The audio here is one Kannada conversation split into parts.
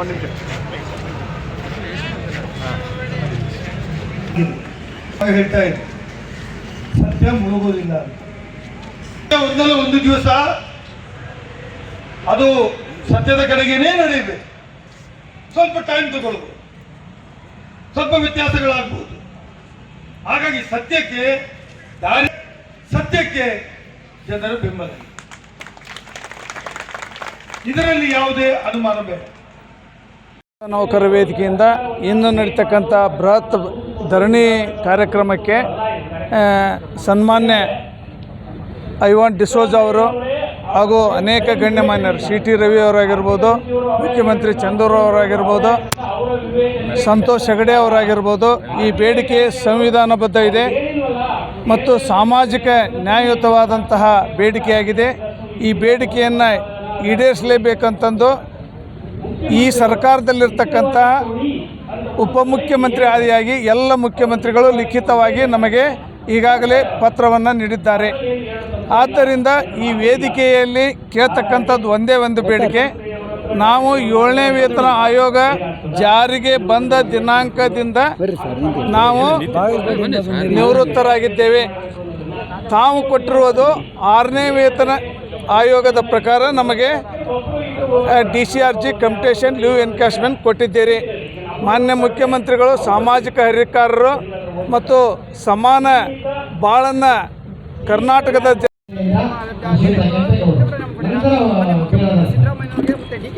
ಒಂದು ನಿಮಿಷ. ಹೇಳ್ತಾ ಇದ್ದೆ. ಸತ್ಯ ಮುಳುಗೋದಿಲ್ಲ ಒಂದಲ್ಲ ಒಂದು ದಿವಸ, ಅದು ಸತ್ಯದ ಕಡೆಗೇನೇ ನಡೆಯಬೇಕು ಸ್ವಲ್ಪ ಟೈಮ್ ತಗೊಳ್ಬೋದು. ಸ್ವಲ್ಪ ವ್ಯತ್ಯಾಸಗಳಾಗ್ಬೋದು. ಹಾಗಾಗಿ ಸತ್ಯಕ್ಕೆ ದಾರಿ, ಸತ್ಯಕ್ಕೆ ಜನರ ಬೆಂಬಲ. ಇದರಲ್ಲಿ ಯಾವುದೇ ಅನುಮಾನ ಬೇಡ. ನೌಕರ ವೇದಿಕೆಯಿಂದ ಇಂದು ನಡೀತಕ್ಕಂಥ ಬೃಹತ್ ಧರಣಿ ಕಾರ್ಯಕ್ರಮಕ್ಕೆ ಸನ್ಮಾನ್ಯ ಐವಾನ್ ಡಿಸೋಜ್ ಅವರು ಹಾಗೂ ಅನೇಕ ಗಣ್ಯಮಾನ್ಯರು ಸಿ ಟಿ ರವಿ ಅವರಾಗಿರ್ಬೋದು, ಮುಖ್ಯಮಂತ್ರಿ ಚಂದೂರು ಅವರಾಗಿರ್ಬೋದು, ಸಂತೋಷ್ ಹೆಗಡೆ ಅವರಾಗಿರ್ಬೋದು, ಈ ಬೇಡಿಕೆ ಸಂವಿಧಾನಬದ್ಧ ಇದೆ ಮತ್ತು ಸಾಮಾಜಿಕ ನ್ಯಾಯಯುತವಾದಂತಹ ಬೇಡಿಕೆಯಾಗಿದೆ. ಈ ಬೇಡಿಕೆಯನ್ನು ಈಡೇರಿಸಲೇಬೇಕಂತಂದು ಈ ಸರ್ಕಾರದಲ್ಲಿರ್ತಕ್ಕಂಥ ಉಪಮುಖ್ಯಮಂತ್ರಿ ಆದಿಯಾಗಿ ಎಲ್ಲ ಮುಖ್ಯಮಂತ್ರಿಗಳು ಲಿಖಿತವಾಗಿ ನಮಗೆ ಈಗಾಗಲೇ ಪತ್ರವನ್ನು ನೀಡಿದ್ದಾರೆ. ಆದ್ದರಿಂದ ಈ ವೇದಿಕೆಯಲ್ಲಿ ಕೇಳ್ತಕ್ಕಂಥದ್ದು ಒಂದೇ ಒಂದು ಬೇಡಿಕೆ. ನಾವು ಏಳನೇ ವೇತನ ಆಯೋಗ ಜಾರಿಗೆ ಬಂದ ದಿನಾಂಕದಿಂದ ನಾವು ನಿವೃತ್ತರಾಗಿದ್ದೇವೆ. ತಾವು ಕೊಟ್ಟಿರುವುದು ಆರನೇ ವೇತನ ಆಯೋಗದ ಪ್ರಕಾರ ನಮಗೆ D C R G commutation leave encashment ಕೊಟ್ಟಿದ್ದೀರಿ. ಮಾನ್ಯ ಮುಖ್ಯಮಂತ್ರಿಗಳು, ಸಾಮಾಜಿಕ ಹರಿಕಾರರು ಮತ್ತು ಸಮಾನ ಬಾಳನ್ನ ಕರ್ನಾಟಕದ ಡಿ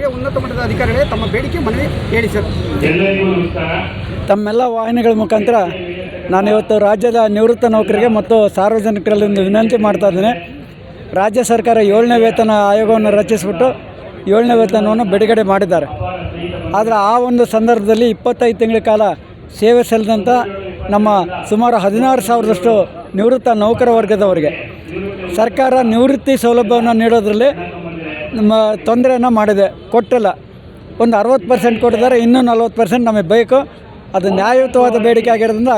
ಕೆ ಉನ್ನತ ಮಟ್ಟದ ತಮ್ಮ ಬೇಡಿಕೆ ಹೇಳಿ ಸರ್ ತಮ್ಮೆಲ್ಲ ವಾಹಿನಿಗಳ ಮುಖಾಂತರ ನಾನು ಇವತ್ತು ರಾಜ್ಯದ ನಿವೃತ್ತ ನೌಕರಿಗೆ ಮತ್ತು ಸಾರ್ವಜನಿಕರಲ್ಲಿ ವಿನಂತಿ ಮಾಡ್ತಾ ಇದ್ದೇನೆ. ರಾಜ್ಯ ಸರ್ಕಾರ ಏಳನೇ ವೇತನ ಆಯೋಗವನ್ನು ರಚಿಸಿಬಿಟ್ಟು ಏಳನೇ ವೇತನವನ್ನು ಬಿಡುಗಡೆ ಮಾಡಿದ್ದಾರೆ. ಆದರೆ ಆ ಒಂದು ಸಂದರ್ಭದಲ್ಲಿ ಇಪ್ಪತ್ತೈದು ತಿಂಗಳ ಕಾಲ ಸೇವೆ ಸಲ್ಲಿದಂಥ ನಮ್ಮ ಸುಮಾರು ಹದಿನಾರು ಸಾವಿರದಷ್ಟು ನಿವೃತ್ತ ನೌಕರ ವರ್ಗದವರಿಗೆ ಸರ್ಕಾರ ನಿವೃತ್ತಿ ಸೌಲಭ್ಯವನ್ನು ನೀಡೋದ್ರಲ್ಲಿ ನಮ್ಮ ತೊಂದರೆಯನ್ನು ಮಾಡಿದೆ. ಕೊಟ್ಟಿಲ್ಲ. ಒಂದು ಅರವತ್ತು ಪರ್ಸೆಂಟ್ ಕೊಟ್ಟಿದ್ದಾರೆ, ಇನ್ನೂ ನಲ್ವತ್ತು ಪರ್ಸೆಂಟ್ ನಮಗೆ ಬೇಕು. ಅದು ನ್ಯಾಯಯುತವಾದ ಬೇಡಿಕೆ ಆಗಿರೋದ್ರಿಂದ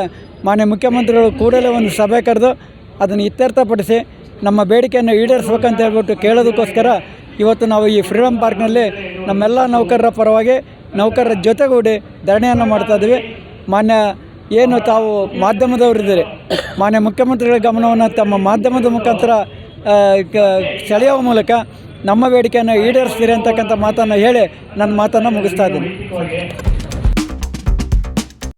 ಮಾನ್ಯ ಮುಖ್ಯಮಂತ್ರಿಗಳು ಕೂಡಲೇ ಒಂದು ಸಭೆ ಕರೆದು ಅದನ್ನು ಇತ್ಯರ್ಥಪಡಿಸಿ ನಮ್ಮ ಬೇಡಿಕೆಯನ್ನು ಈಡೇರಿಸ್ಬೇಕಂತ ಹೇಳ್ಬಿಟ್ಟು ಕೇಳೋದಕ್ಕೋಸ್ಕರ ಇವತ್ತು ನಾವು ಈ ಫ್ರೀಡಮ್ ಪಾರ್ಕ್ನಲ್ಲಿ ನಮ್ಮೆಲ್ಲ ನೌಕರರ ಪರವಾಗಿ ನೌಕರರ ಜೊತೆಗೂಡಿ ಧರಣಿಯನ್ನು ಮಾಡ್ತಾ ಇದ್ದೀವಿ. ಮಾನ್ಯ ಏನು ತಾವು ಮಾಧ್ಯಮದವರಿದ್ದೀರಿ ಮಾನ್ಯ ಮುಖ್ಯಮಂತ್ರಿಗಳ ಗಮನವನ್ನು ತಮ್ಮ ಮಾಧ್ಯಮದ ಮುಖಾಂತರ ಸೆಳೆಯುವ ಮೂಲಕ ನಮ್ಮ ಬೇಡಿಕೆಯನ್ನು ಈಡೇರಿಸ್ತೀರಿ ಅಂತಕ್ಕಂಥ ಮಾತನ್ನು ಹೇಳಿ ನನ್ನ ಮಾತನ್ನು ಮುಗಿಸ್ತಾ ಇದ್ದೀನಿ.